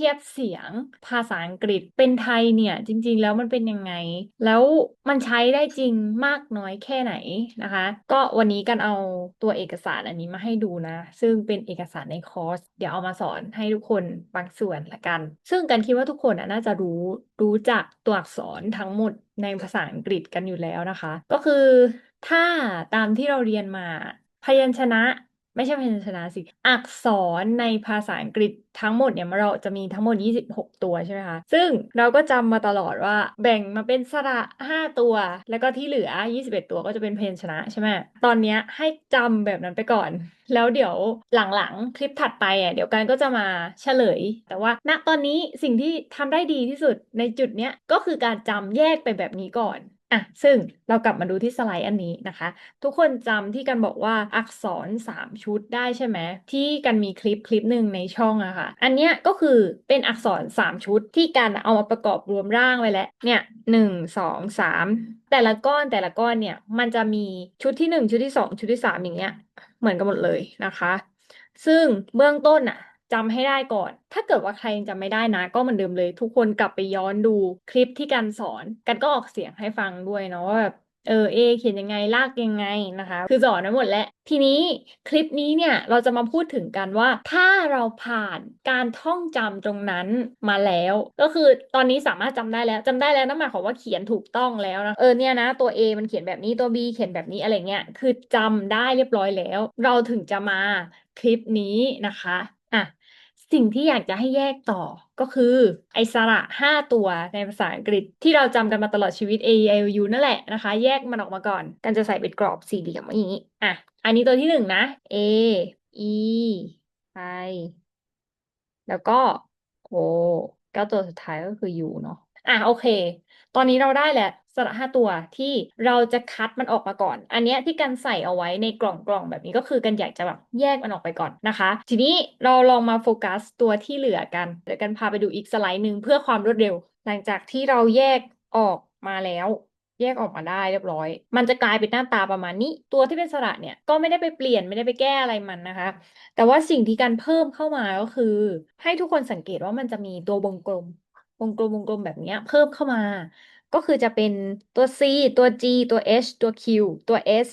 เทียบเสียงภาษาอังกฤษเป็นไทยเนี่ย จริง ๆ แล้วมันเป็นยังไง แล้วมันใช้ได้จริงมากน้อยแค่ไหนนะคะ ก็วันนี้กันเอาตัวเอกสารอันนี้มาให้ดูนะ ซึ่งเป็นเอกสารในคอร์ส เดี๋ยวเอามาสอนให้ทุกคนบางส่วนละกัน ซึ่งกันคิดว่าทุกคนน่าจะรู้รู้จักตัวอักษรทั้งหมดในภาษาอังกฤษกันอยู่แล้วนะคะ ก็คือถ้าตามที่เราเรียนมาพยัญชนะ ไม่ใช่พยัญชนะสิ อักษรในภาษาอังกฤษทั้งหมดเนี่ยเราจะมีทั้งหมด 26 ตัวใช่ไหมคะ ซึ่งเราก็จำมาตลอดว่าแบ่งมาเป็นสระ 5 ตัว แล้วก็ที่เหลือ 21 ตัวก็จะเป็นพยัญชนะใช่ไหมตอนนี้ให้จำแบบนั้นไปก่อน แล้วเดี๋ยวหลังๆ คลิปถัดไปอะเดี๋ยวกันก็จะมาเฉลย แต่ว่าณตอนนี้สิ่งที่ทำได้ดีที่สุดในจุดเนี้ยก็คือการจำแยกไปแบบนี้ก่อน อะซึ่งเรากลับมาดูที่สไลด์อันนี้นะคะ ทุกคนจำที่กันบอกว่าอักษร 3 ชุดได้ใช่ไหมที่กันมีคลิปคลิปหนึ่งในช่องอะคะ่ะ อันเนี้ยก็คือเป็นอักษร 3 ชุดที่กันเอามาประกอบรวมร่างไว้แล้วเนี่ยหนึ่งสองสามแต่ละก้อนแต่ละก้อนเนี่ยมันจะมีชุดที่ 1 ชุดที่ 2 ชุดที่ 3 อย่างเงี้ยเหมือนกันหมดเลยนะคะ ซึ่งเบื้องต้นอะ จำให้ได้ก่อน ถ้าเกิดว่าใครยังจำไม่ได้นะ ก็เหมือนเดิมเลย ทุกคนกลับไปย้อนดูคลิปที่กันสอน กันก็ออกเสียงให้ฟังด้วยเนาะว่าแบบเออเอเขียนยังไงลากยังไงนะคะ คือสอนไว้หมดแล้ว ทีนี้คลิปนี้เนี่ยเราจะมาพูดถึงกันว่า ถ้าเราผ่านการท่องจำตรงนั้นมาแล้ว ก็คือตอนนี้สามารถจำได้แล้วจำได้แล้วนั่นหมายความว่าเขียนถูกต้องแล้วนะเออเนี่ยนะตัว A มันเขียนแบบนี้ตัว B เขียนแบบนี้อะไรเงี้ยคือจำได้เรียบร้อยแล้ว เราถึงจะมาคลิปนี้นะคะ อะสิ่งที่อยากจะให้แยกต่อก็คือ ไอสระห้าตัวในภาษาอังกฤษที่เราจำกันมาตลอดชีวิต A I U นั่นแหละนะคะ แยกมันออกมาก่อน กันจะใส่เป็นกรอบสี่เหลี่ยมอย่างนี้อะอันนี้ตัวที่หนึ่งนะ A E I แล้วก็ O ก็ตัวสุดท้ายก็คือ U เนาะอะโอเค ตอนนี้เราได้แหละ สระห้าตัวที่เราจะคัดมันออกมาก่อน อันนี้ที่กันใส่เอาไว้ในกล่องกล่องแบบนี้ก็คือกันอยากจะแบบแยกมันออกไปก่อนนะคะ ทีนี้เราลองมาโฟกัสตัวที่เหลือกันเดี๋ยวกันพาไปดูอีกสไลด์หนึ่งเพื่อความรวดเร็ว หลังจากที่เราแยกออกมาแล้วแยกออกมาได้เรียบร้อย มันจะกลายเป็นหน้าตาประมาณนี้ ตัวที่เป็นสระเนี่ยก็ไม่ได้ไปเปลี่ยนไม่ได้ไปแก้อะไรมันนะคะ แต่ว่าสิ่งที่การเพิ่มเข้ามาก็คือ ให้ทุกคนสังเกตว่ามันจะมีตัววงกลม วงกลมวงกลมแบบนี้เพิ่มเข้ามา ก็คือจะเป็นตัว C ตัว G ตัว H ตัว Q ตัว S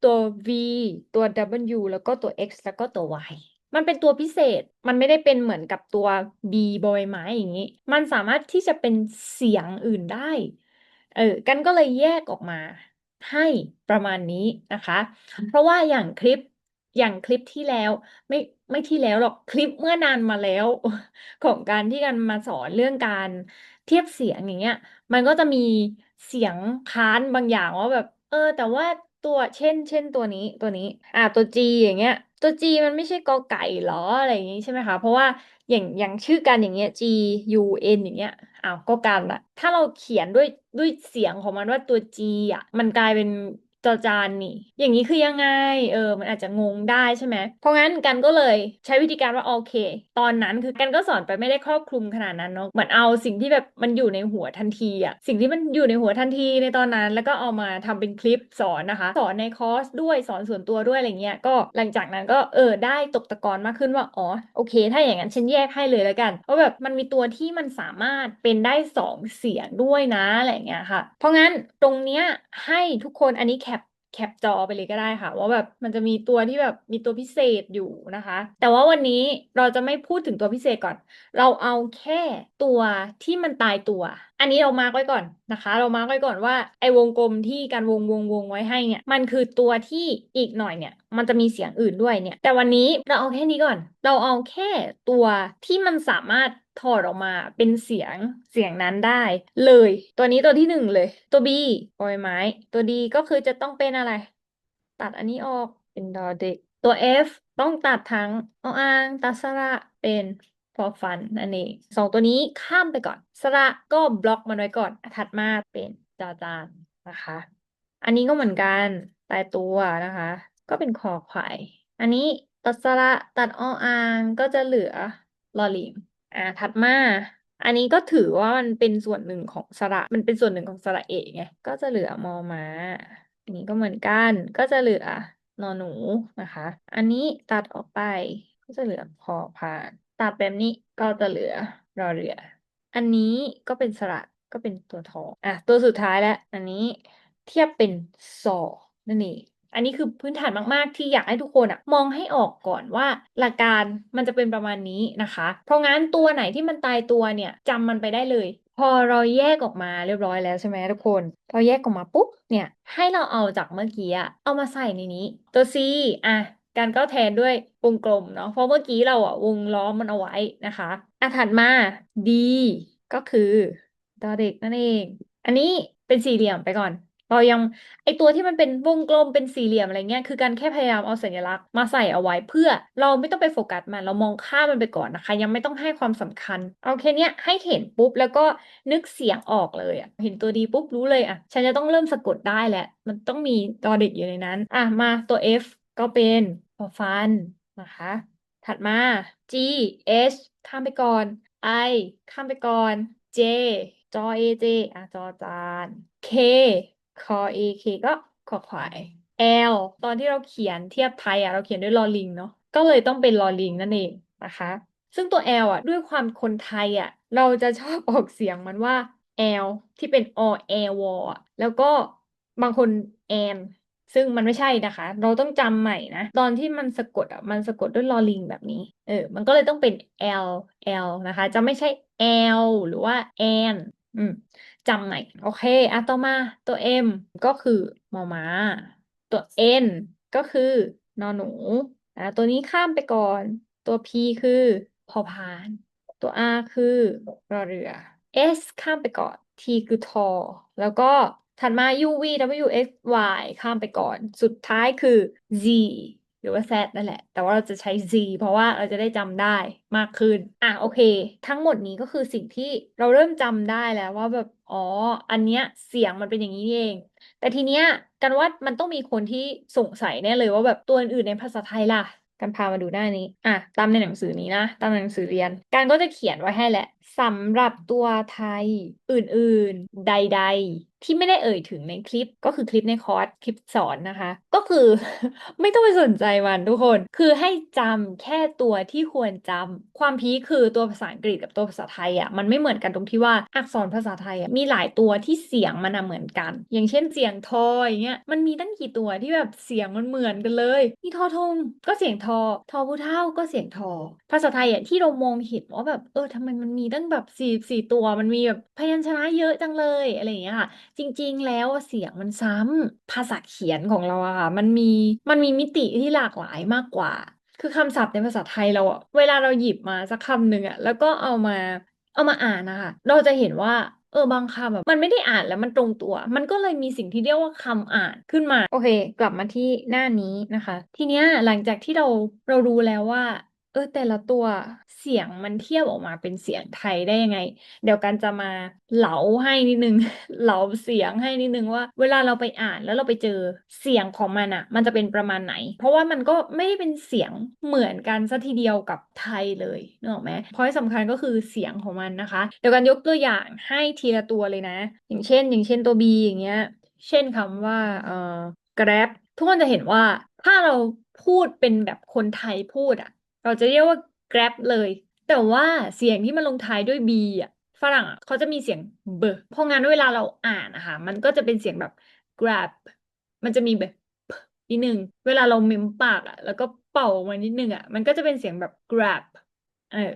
ตัว V ตัว W แล้วก็ตัว X แล้วก็ตัว Y มันเป็นตัวพิเศษ มันไม่ได้เป็นเหมือนกับตัว B บอยไม้อย่างนี้ มันสามารถที่จะเป็นเสียงอื่นได้ เออ กันก็เลยแยกออกมาให้ประมาณนี้นะคะ เพราะว่าอย่างคลิป อย่างคลิปที่แล้ว ไม่ไม่ที่แล้วหรอก คลิปเมื่อนานมาแล้ว ของการที่กันมาสอนเรื่องการเทียบเสียงอย่างเงี้ย มันก็จะมีเสียงค้านบางอย่างว่าแบบ เออ แต่ว่าตัวเช่น เช่น ตัวนี้ตัวนี้ อ่าตัว G อย่างเงี้ย ตัว G มันไม่ใช่กอไก่หรออะไรอย่างงี้ใช่ไหมคะ เพราะว่าอย่างอย่างชื่อกันอย่างเงี้ย G U N อย่างเงี้ยอ้าวก็กันละถ้าเราเขียนด้วยด้วยเสียงของมันว่าตัว G อะมันกลายเป็น อจานนี่ อย่างนี้คือยังไง เออ มันอาจจะงงได้ใช่ไหม เพราะงั้นกันก็เลยใช้วิธีการว่าโอเค ตอนนั้นคือกันก็สอนไปไม่ได้ครอบคลุมขนาดนั้นเนาะ เหมือนเอาสิ่งที่แบบมันอยู่ในหัวทันทีอะสิ่งที่มันอยู่ในหัวทันทีในตอนนั้น แล้วก็เอามาทำเป็นคลิปสอนนะคะ สอนในคอร์สด้วยสอนส่วนตัวด้วยอะไรเงี้ย ก็หลังจากนั้นก็เออได้ตกตะกอนมากขึ้นว่า อ๋อ โอเค ถ้าอย่างนั้นฉันแยกให้เลยแล้วกัน เพราะแบบมันมีตัวที่มันสามารถเป็นได้สองเสียงด้วยนะอะไรเงี้ยค่ะ เพราะงั้นตรงเนี้ยให้ทุกคนอันนี้แคป แคปจอไปเลยก็ได้ค่ะ ว่าแบบมันจะมีตัวที่แบบมีตัวพิเศษอยู่นะคะ แต่ว่าวันนี้เราจะไม่พูดถึงตัวพิเศษก่อน เราเอาแค่ตัวที่มันตายตัว อันนี้เรามาร์กไว้ก่อนนะคะ เรามาร์กไว้ก่อนว่าไอ้วงกลมที่การวงวงวงไว้ให้เนี่ยมันคือตัวที่อีกหน่อยเนี่ย มันจะมีเสียงอื่นด้วยเนี่ย แต่วันนี้เราเอาแค่นี้ก่อน เราเอาแค่ตัวที่มันสามารถ ถอดออกมาเป็นเสียงเสียงนั้นได้ เลย ตัวนี้ตัวที่หนึ่งเลย ตัว B บอยไม้ ตัว D ก็คือจะต้องเป็นอะไร ตัดอันนี้ออกเป็นดอเด็ก ตัว F ต้องตัดทั้งออ่างตัดสระเป็นพอฟันนั่นเองสองตัวนี้ข้ามไปก่อน สระก็บล็อกมันไว้ก่อนถัดมาเป็นจอจานนะคะ อันนี้ก็เหมือนกันตายตัวนะคะ ก็เป็นคอควายอันนี้ตัดสระตัดออ่างก็จะเหลือลอลิง อ่าถัดมาอันนี้ก็ถือว่ามันเป็นส่วนหนึ่งของสระ มันเป็นส่วนหนึ่งของสระเอกไง ก็จะเหลือมอม้าอันนี้ก็เหมือนกัน ก็จะเหลือนอหนูนะคะ อันนี้ตัดออกไป ก็จะเหลือพอพาน ตัดแบบนี้ก็จะเหลือรอเรือ อันนี้ก็เป็นสระก็เป็นตัวทออะตัวสุดท้ายแล้ว อันนี้เทียบเป็นซอนั่นเอง อันนี้คือพื้นฐานมาก ๆ ที่อยากให้ทุกคนอะมองให้ออกก่อนว่า หลักการมันจะเป็นประมาณนี้นะคะ เพราะงั้นตัวไหนที่มันตายตัวเนี่ยจำมันไปได้เลย พอเราแยกออกมาเรียบร้อยแล้วใช่ไหมทุกคน พอแยกออกมาปุ๊บเนี่ยให้เราเอาจากเมื่อกี้อะเอามาใส่ในนี้ ตัว C อะการก็แทนด้วยวงกลมเนาะเพราะเมื่อกี้เราอะวงล้อมมันเอาไว้นะคะอะถัดมา D ก็คือดอเด็กนั่นเอง อันนี้เป็นสี่เหลี่ยมไปก่อน เรายังไอตัวที่มันเป็นวงกลมเป็นสี่เหลี่ยมอะไรเงี้ยคือการแค่พยายามเอาสัญลักษณ์มาใส่เอาไว้ เพื่อเราไม่ต้องไปโฟกัสมันเรามองข้ามมันไปก่อนนะคะ ยังไม่ต้องให้ความสำคัญเอาแค่เนี้ยให้เห็นปุ๊บแล้วก็นึกเสียงออกเลยอะเห็นตัวดีปุ๊บรู้เลยอะฉันจะต้องเริ่มสะกดได้แหละ มันต้องมีดอเด็กอยู่ในนั้น อะมาตัว F ก็เป็นพอฟันนะคะ ถัดมา G H ข้ามไปก่อน I ข้ามไปก่อน J จอ A J อะจอจาน K คอ A K ก็ขอควาย L ตอนที่เราเขียนเทียบไทยอะเราเขียนด้วยลอลิงเนาะก็เลยต้องเป็นลอลิงนั่นเองนะคะ ซึ่งตัว L อะด้วยความคนไทยอะเราจะชอบออกเสียงมันว่า L ที่เป็นอแอวอะแล้วก็บางคนแอนซึ่งมันไม่ใช่นะคะ เราต้องจำใหม่นะ ตอนที่มันสะกดอะมันสะกดด้วยลอลิงแบบนี้ เออ มันก็เลยต้องเป็น L L นะคะ จะไม่ใช่ L หรือว่า N อืม จำใหม่โอเคอะต่อมาตัว M ก็คือมอม้า ตัว N ก็คือนอหนูอะตัวนี้ข้ามไปก่อน ตัว P คือพอพาน ตัว R คือรอเรือ S ข้ามไปก่อน T คือทอ แล้วก็ถัดมา U V W X Y ข้ามไปก่อน สุดท้ายคือ Z หรือว่า Z นั่นแหละ แต่ว่าเราจะใช้ Z เพราะว่าเราจะได้จำได้มากขึ้น อะโอเค ทั้งหมดนี้ก็คือสิ่งที่เราเริ่มจำได้แล้วว่าแบบ อ๋อ อันเนี้ยเสียงมันเป็นอย่างนี้เอง แต่ทีเนี้ยกันว่ามันต้องมีคนที่สงสัยแน่เลยว่าแบบตัวอื่นในภาษาไทยล่ะ กันพามาดูหน้านี้ อะ ตามในหนังสือนี้นะ ตามในหนังสือเรียน การก็จะเขียนไว้ให้แหละ สำหรับตัวไทยอื่นๆ ใด ๆ ที่ไม่ได้เอ่ยถึงในคลิปก็คือคลิปในคอร์สคลิปสอนนะคะ ก็คือ ไม่ต้องไปสนใจมันทุกคน คือให้จำแค่ตัวที่ควรจำความพีคคือตัวภาษาอังกฤษกับตัวภาษาไทยอะมันไม่เหมือนกันตรงที่ว่าอักษรภาษาไทยอะมีหลายตัวที่เสียงมันเหมือนกัน อย่างเช่นเสียงทออย่างเงี้ยมันมีตั้งกี่ตัวที่แบบเสียงมันเหมือนกันเลยมีทอทงก็เสียงทอ ทอผู้เฒ่าก็เสียงทอ ภาษาไทยอะที่เรามองเห็นว่าแบบเออทำไมมันมีตั้งแบบสี่สี่ตัวมันมีแบบพยัญชนะเยอะจังเลยอะไรอย่างเงี้ยค่ะ จริง ๆ แล้วเสียงมันซ้ำภาษาเขียนของเราอะค่ะ มันมีมันมีมิติที่หลากหลายมากกว่า คือคำศัพท์ในภาษาไทยเราอะเวลาเราหยิบมาสักคำหนึ่งอะแล้วก็เอามาเอามาอ่านนะคะเราจะเห็นว่าเออบางคำแบบมันไม่ได้อ่านแล้วมันตรงตัว มันก็เลยมีสิ่งที่เรียกว่าคำอ่านขึ้นมา โอเค กลับมาที่หน้านี้นะคะ ทีเนี้ยหลังจากที่เราเรารู้แล้วว่า เออ แต่ละตัวเสียงมันเทียบออกมาเป็นเสียงไทยได้ยังไง เดี๋ยวกันจะมาเหลาให้นิดนึง เหลาเสียงให้นิดนึงว่า เวลาเราไปอ่านแล้วเราไปเจอเสียงของมันอะมันจะเป็นประมาณไหน เพราะว่ามันก็ไม่ได้เป็นเสียงเหมือนกันซะทีเดียวกับไทยเลยนึกออกไหมเพราะที่สำคัญก็คือเสียงของมันนะคะ เดี๋ยวกันยกตัวอย่างให้ทีละตัวเลยนะ อย่างเช่น อย่างเช่นตัว B อย่างเงี้ย เช่นคำว่าเอ่อ grab ทุกคนจะเห็นว่าถ้าเราพูดเป็นแบบคนไทยพูดอะ เราจะเรียกว่า grab เลย แต่ว่าเสียงที่มันลงท้ายด้วย b อะฝรั่งอะเขาจะมีเสียงเบเพราะงั้นเวลาเราอ่านนะคะมันก็จะเป็นเสียงแบบ grab มันจะมีแบบนิดนึงเวลาเราเม้มปากอะ แล้วก็เป่าออกมานิดนึงอะมันก็จะเป็นเสียงแบบ grab เออ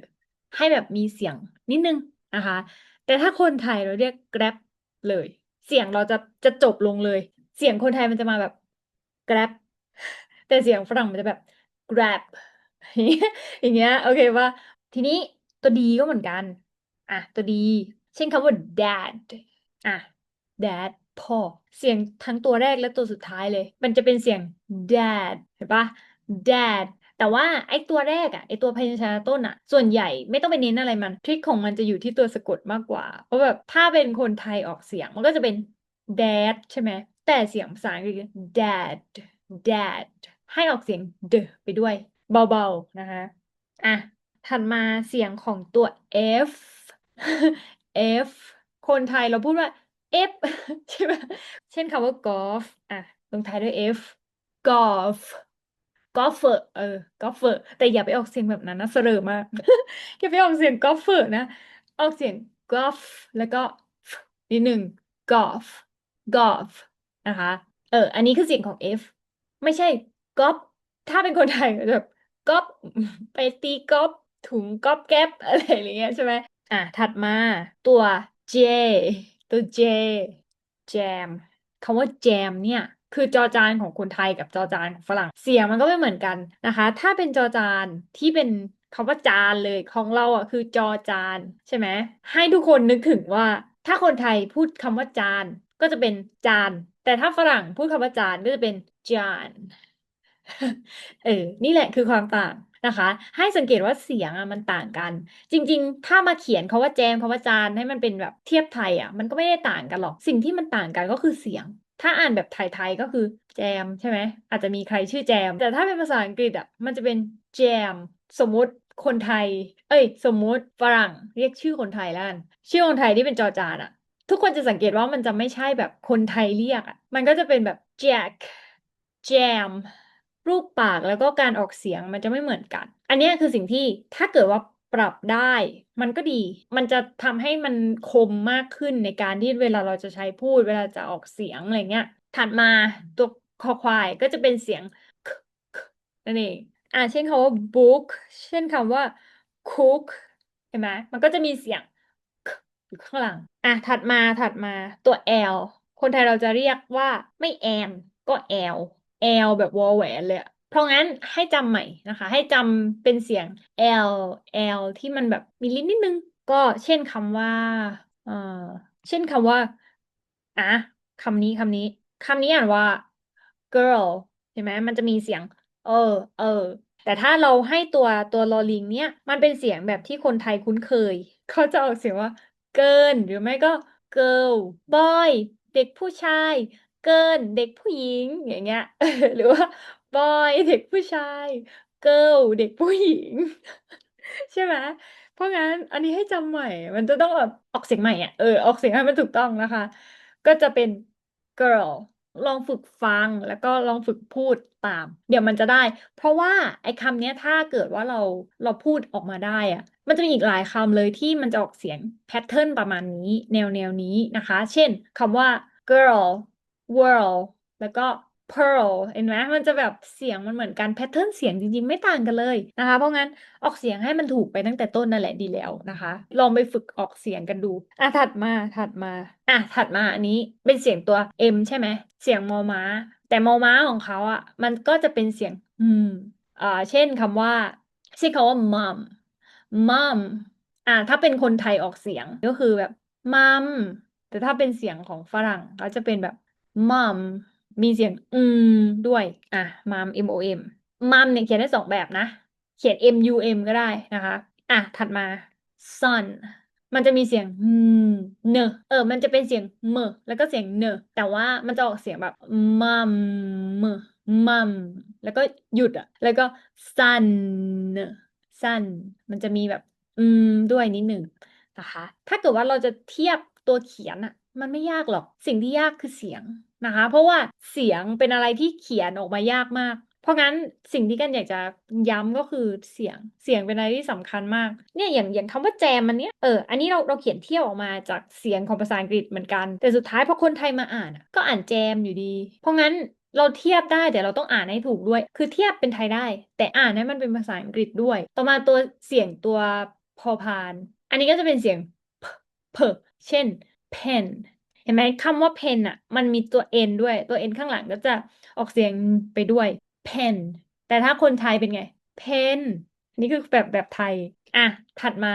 ให้แบบมีเสียงนิดนึงนะคะ แต่ถ้าคนไทยเราเรียก grab เลย เสียงเราจะจะจบลงเลย เสียงคนไทยมันจะมาแบบ grab แต่เสียงฝรั่งมันจะแบบ grab อย่างเงี้ยโอเคว่าทีนี้ตัวดีก็เหมือนกัน อะ ตัวดี เช่นคำว่า dad อะ dad พ่อ เสียงทั้งตัวแรกและตัวสุดท้ายเลย มันจะเป็นเสียง dad เห็นปะ dad แต่ว่าไอ้ตัวแรกอะไอ้ตัวพยัญชนะต้นอะส่วนใหญ่ไม่ต้องไปเน้นอะไรมัน ทริคของมันจะอยู่ที่ตัวสะกดมากกว่า เพราะแบบถ้าเป็นคนไทยออกเสียงมันก็จะเป็น dad ใช่ไหม แต่เสียงภาษาอังกฤษ dad dad ให้ออกเสียง d ไปด้วย เบาๆนะคะ อะ ถัดมาเสียงของตัว F F คนไทยเราพูดว่า F ใช่ไหมเช่นคำว่า golf อะลงท้ายด้วย F golf golfer เออ golfer แต่อย่าไปออกเสียงแบบนั้นนะเสรอมากอย่าไปออกเสียง golfer นะ ออกเสียง golf แล้วก็นิดหนึ่ง golf golf นะคะ เออ อันนี้คือเสียงของ f ไม่ใช่ golf ถ้าเป็นคนไทยก็จะ แบบไปตีก๊อล์ฟถุงก๊อบแก๊บอะไรอย่างเงี้ยใช่ไหมอะถัดมาตัว J ตัว J jam คำว่า jam เนี่ยคือจอจานของคนไทยกับจอจานของฝรั่งเสียงมันก็ไม่เหมือนกันนะคะ ถ้าเป็นจอจานที่เป็นคำว่าจานเลยของเราอะคือจอจานใช่ไหมให้ทุกคนนึกถึงว่า ถ้าคนไทยพูดคำว่าจานก็จะเป็นจาน แต่ถ้าฝรั่งพูดคำว่าจานก็จะเป็นจาน เออ นี่แหละคือความต่างนะคะ ให้สังเกตว่าเสียงอะมันต่างกัน จริง ๆ ถ้ามาเขียนคาว่าแจมคาว่าจานให้มันเป็นแบบเทียบไทยอะ มันก็ไม่ได้ต่างกันหรอก สิ่งที่มันต่างกันก็คือเสียง ถ้าอ่านแบบไทยๆก็คือแจมใช่ไหม อาจจะมีใครชื่อแจม แต่ถ้าเป็นภาษาอังกฤษอะ มันจะเป็นแจม สมมติคนไทย เอ้ย สมมุติฝรั่งเรียกชื่อคนไทยแล้วกัน ชื่อคนไทยที่เป็นจอจานอะ ทุกคนจะสังเกตว่ามันจะไม่ใช่แบบคนไทยเรียกอะ มันก็จะเป็นแบบแจ็คแจม รูปปากแล้วก็การออกเสียงมันจะไม่เหมือนกัน อันนี้คือสิ่งที่ถ้าเกิดว่าปรับได้ มันก็ดี มันจะทำให้มันคมมากขึ้นในการที่เวลาเราจะใช้พูด เวลาจะออกเสียงอะไรเงี้ย ถัดมาตัวคอควายก็จะเป็นเสียงนั่นเองอ่าเช่นคำว่า book เช่นคำว่า cook เห็นไหมมันก็จะมีเสียงอยู่ข้างหลังอะถัดมาถัดมาตัว l คนไทยเราจะเรียกว่าไม่แอนก็ l l แบบวอลแหวนเลยเพราะงั้นให้จำใหม่นะคะ ให้จำเป็นเสียง l l ที่มันแบบมีลิ้นนิดนึง ก็เช่นคำว่า เอ่อ เช่นคำว่าอะคำนี้คำนี้คำนี้อ่านว่า girl เห็นไหมมันจะมีเสียง เออ เออ แต่ถ้าเราให้ตัวตัวลอลิงเนี่ย มันเป็นเสียงแบบที่คนไทยคุ้นเคย เขาจะออกเสียงว่า เกิน หรือไม่ก็ girl boy เด็กผู้ชาย เกินเด็กผู้หญิงอย่างเงี้ย หรือว่า boy เด็กผู้ชาย girl เด็กผู้หญิง ใช่ไหมเพราะงั้นอันนี้ให้จำใหม่ มันจะต้องแบบออกเสียงใหม่อะเออออกเสียงให้มันถูกต้องนะคะ ก็จะเป็น girl ลองฝึกฟังแล้วก็ลองฝึกพูดตาม เดี๋ยวมันจะได้ เพราะว่าไอ้คำเนี้ยถ้าเกิดว่าเราเราพูดออกมาได้อะมันจะมีอีกหลายคำเลยที่มันจะออกเสียงแพทเทิร์นประมาณนี้ แนวแนวนี้นะคะ เช่นคำว่า girl world แล้วก็ pearl เห็นไหมมันจะแบบเสียงมันเหมือนกันแพทเทิร์นเสียงจริงๆ ไม่ต่างกันเลยนะคะ เพราะงั้นออกเสียงให้มันถูกไปตั้งแต่ต้นนั่นแหละดีแล้วนะคะ ลองไปฝึกออกเสียงกันดูอะถัดมาถัดมาอะถัดมาอันนี้เป็นเสียงตัว M ใช่ไหมเสียงมอม้า แต่มอม้าของเขาอะมันก็จะเป็นเสียงอืมอ่าเช่นคำว่าเช่นคำว่า mom mom อ่าถ้าเป็นคนไทยออกเสียงก็คือแบบ mom แต่ถ้าเป็นเสียงของฝรั่งก็จะเป็นแบบ mom มีเสียงอืมด้วย อะ mom m o m mom เนี่ยเขียนได้สองแบบนะ เขียน m u m ก็ได้นะคะ อะ ถัดมา son มันจะมีเสียงเนเออ มันจะเป็นเสียงเมแล้วก็เสียงเนแต่ว่ามันจะออกเสียงแบบมัมเมมัมแล้วก็หยุดอะ แล้วก็ซันซันมันจะมีแบบ อืมด้วยนิดหนึ่งนะคะ ถ้าเกิดว่าเราจะเทียบตัวเขียนอะ มันไม่ยากหรอก สิ่งที่ยากคือเสียงนะคะ เพราะว่าเสียงเป็นอะไรที่เขียนออกมายากมาก เพราะงั้นสิ่งที่กันอยากจะย้ำก็คือเสียง เสียงเป็นอะไรที่สำคัญมาก เนี่ยอย่างอย่างคำว่าแจมมันเนี้ย เออ อันนี้เราเราเขียนเทียบออกมาจากเสียงของภาษาอังกฤษเหมือนกัน แต่สุดท้ายพอคนไทยมาอ่านก็อ่านแจมอยู่ดี เพราะงั้นเราเทียบได้แต่เราต้องอ่านให้ถูกด้วย คือเทียบเป็นไทยได้ แต่อ่านให้มันเป็นภาษาอังกฤษด้วย ต่อมาตัวเสียงตัวพอพาน อันนี้ก็จะเป็นเสียงเพเพเช่น pen เห็นไหมคำว่า pen อะ มันมีตัว n ด้วยตัว n ข้างหลังก็จะออกเสียงไปด้วย pen แต่ถ้าคนไทยเป็นไง pen นี่คือแบบแบบไทย อะ ถัดมา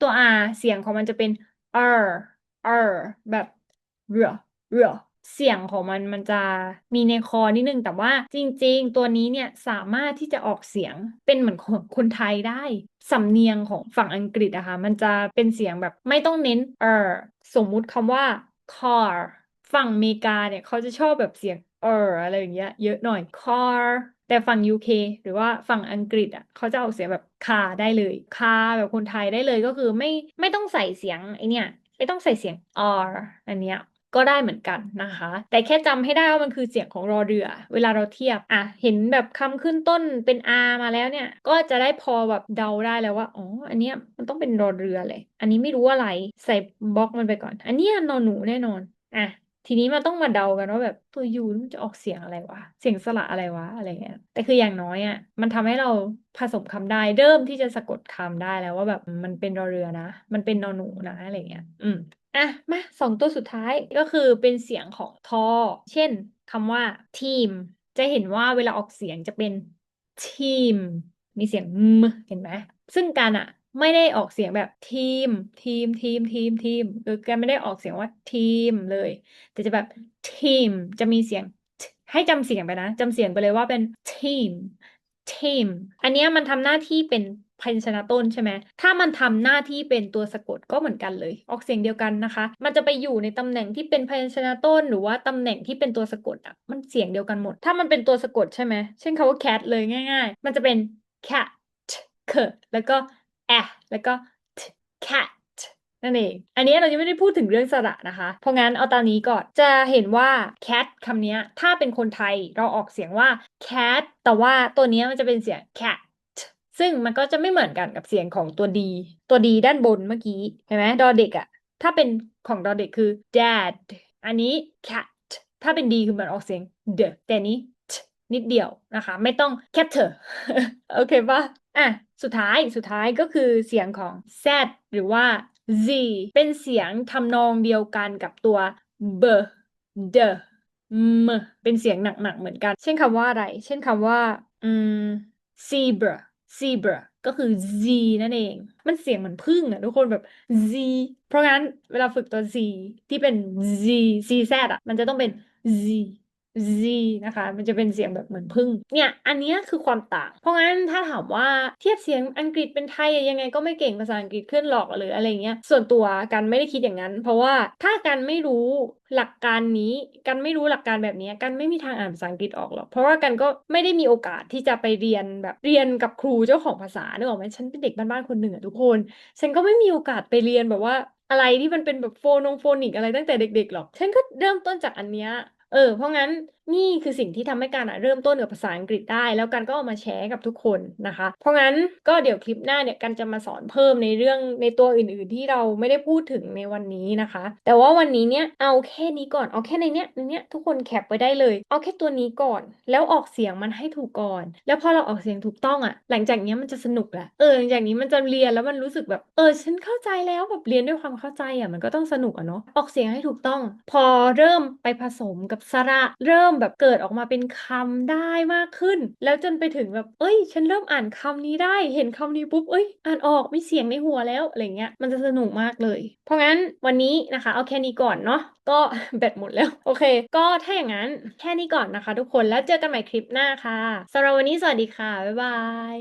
ตัว r เสียงของมันจะเป็น r r แบบเรือเรือ เสียงของมันมันจะมีในคอนิดนึง แต่ว่าจริง ๆ ตัวนี้เนี่ยสามารถที่จะออกเสียงเป็นเหมือนคนคนไทยได้ สำเนียงของฝั่งอังกฤษอะคะมันจะเป็นเสียงแบบไม่ต้องเน้น r สมมุติคำว่า car ฝั่งอเมริกาเนี่ยเขาจะชอบแบบเสียง r อออะไรอย่างเงี้ยเยอะหน่อย car แต่ฝั่ง UK หรือว่าฝั่งอังกฤษอะเขาจะเอาเสียงแบบคาได้เลยคาแบบคนไทยได้เลยก็คือไม่ไม่ต้องใส่เสียงไอเนี้ยไม่ต้องใส่เสียง r อันเนี้ย ก็ได้เหมือนกันนะคะ แต่แค่จำให้ได้ว่ามันคือเสียงของรอเรือ เวลาเราเทียบอะเห็นแบบคำขึ้นต้นเป็น R มาแล้วเนี่ย ก็จะได้พอแบบเดาได้แล้วว่าอ๋ออันเนี้ยมันต้องเป็นรอเรือเลย อันนี้ไม่รู้อะไรใส่บล็อกมันไปก่อน อันเนี้ยนอนหนูแน่นอนอะทีนี้มันต้องมาเดากันว่าแบบตัวยูมันจะออกเสียงอะไรวะ เสียงสระอะไรวะอะไรเงี้ย แต่คืออย่างน้อยอะ มันทำให้เราผสมคำได้ เริ่มที่จะสะกดคำได้แล้วว่าแบบมันเป็นรอเรือนะ มันเป็นนอนหนูนะอะไรเงี้ย อืม อะมาสองตัวสุดท้ายก็คือเป็นเสียงของทอ เช่นคำว่าทีม จะเห็นว่าเวลาออกเสียงจะเป็นทีม มีเสียงมเห็นไหมซึ่งการอะไม่ได้ออกเสียงแบบทีม ทีมทีมทีมทีมคือการไม่ได้ออกเสียงว่าทีมเลย แต่จะแบบทีมจะมีเสียง ให้จำเสียงไปนะจำเสียงไปเลยว่าเป็นทีมทีม อันนี้มันทำหน้าที่เป็น พยัญชนะต้นใช่ไหม ถ้ามันทำหน้าที่เป็นตัวสะกดก็เหมือนกันเลย ออกเสียงเดียวกันนะคะ มันจะไปอยู่ในตำแหน่งที่เป็นพยัญชนะต้น หรือว่าตำแหน่งที่เป็นตัวสะกดอะ มันเสียงเดียวกันหมด ถ้ามันเป็นตัวสะกดใช่ไหม เช่นคำว่า cat เลยง่าย ๆ มันจะเป็น cat เคแล้วก็ a แล้วก็ t cat นั่นเอง อันนี้เรายังไม่ได้พูดถึงเรื่องสระนะคะ เพราะงั้นเอาตอนนี้ก่อน จะเห็นว่า cat คำนี้ถ้าเป็นคนไทยเราออกเสียงว่า cat แต่ว่าตัวนี้มันจะเป็นเสียง cat ซึ่งมันก็จะไม่เหมือนกันกับเสียงของตัวดี ตัวดีด้านบนเมื่อกี้เห็นไหมดอเด็กอะถ้าเป็นของดอเด็กคือ dad อันนี้ cat ถ้าเป็นดีคือมันออกเสียง d แต่นี้ t นิดเดียวนะคะ ไม่ต้อง cat โอเคปะอะสุดท้ายสุดท้ายก็คือเสียงของ z หรือว่า z เป็นเสียงทำนองเดียวกันกับตัว b d m เป็นเสียงหนักๆเหมือนกัน เช่นคำว่าอะไร เช่นคำว่า อืม zebra zebra ก็คือ z นั่นเอง มันเสียงเหมือนพึ่งอะทุกคนแบบ z เพราะงั้นเวลาฝึกตัว z ที่เป็น z z z อะมันจะต้องเป็น z z นะคะ มันจะเป็นเสียงแบบเหมือนพึ่ง เนี่ย อันนี้คือความต่าง เพราะงั้นถ้าถามว่าเทียบเสียงอังกฤษเป็นไทยยังไงก็ไม่เก่งภาษาอังกฤษขึ้นหรอกหรืออะไรเงี้ย ส่วนตัวกันไม่ได้คิดอย่างนั้น เพราะว่าถ้ากันไม่รู้หลักการนี้กันไม่รู้หลักการแบบนี้กันไม่มีทางอ่านภาษาอังกฤษออกหรอกเพราะว่ากันก็ไม่ได้มีโอกาสที่จะไปเรียนแบบเรียนกับครูเจ้าของภาษาเนออกไหมฉันเป็นเด็กบ้านๆคนหนึ่งอะทุกคนฉันก็ไม่มีโอกาสไปเรียนแบบว่าอะไรที่มันเป็นแบบโฟนงโฟนิกอะไรตั้งแต่เด็กๆหรอก ฉันก็เริ่มต้นจากอันเนี้ย เออ เพราะงั้น นี่คือสิ่งที่ทำให้การเริ่มต้นกับภาษาอังกฤษได้ แล้วกันก็เอามาแชร์กับทุกคนนะคะ เพราะงั้นก็เดี๋ยวคลิปหน้าเนี่ยกันจะมาสอนเพิ่มในเรื่องในตัวอื่น ๆ ที่เราไม่ได้พูดถึงในวันนี้นะคะ แต่ว่าวันนี้เนี่ยเอาแค่นี้ก่อนเอาแค่ในเนี้ยในเนี้ยทุกคนแคปไว้ได้เลย เอาแค่ตัวนี้ก่อน แล้วออกเสียงมันให้ถูกก่อน แล้วพอเราออกเสียงถูกต้องอะ่ะ หลังจากนี้มันจะสนุกแหละเออหลังจากนี้มันจะเรียนแล้วมันรู้สึกแบบเออฉันเข้าใจแล้วแบบเรียนด้วยความเข้าใจอะ่ะมันก็ต้องสนุกอะเนาะออกเสียงให้ถูกต้อง พอเริ่มไปผสมกับสระเริ่มแบบเกิดออกมาเป็นคำได้มากขึ้น แล้วจนไปถึงแบบ เอ้ย ฉันเริ่มอ่านคำนี้ได้ เห็นคำนี้ปุ๊บ เอ้ย อ่านออกมีเสียงในหัวแล้วอะไรเงี้ย มันจะสนุกมากเลย เพราะงั้นวันนี้นะคะ เอาแค่นี้ก่อนเนาะ ก็แบตหมดแล้ว โอเค ก็ถ้าอย่างนั้นแค่นี้ก่อนนะคะ ทุกคน แล้วเจอกันใหม่คลิปหน้าค่ะสำหรับวันนี้สวัสดีค่ะ บ๊ายบาย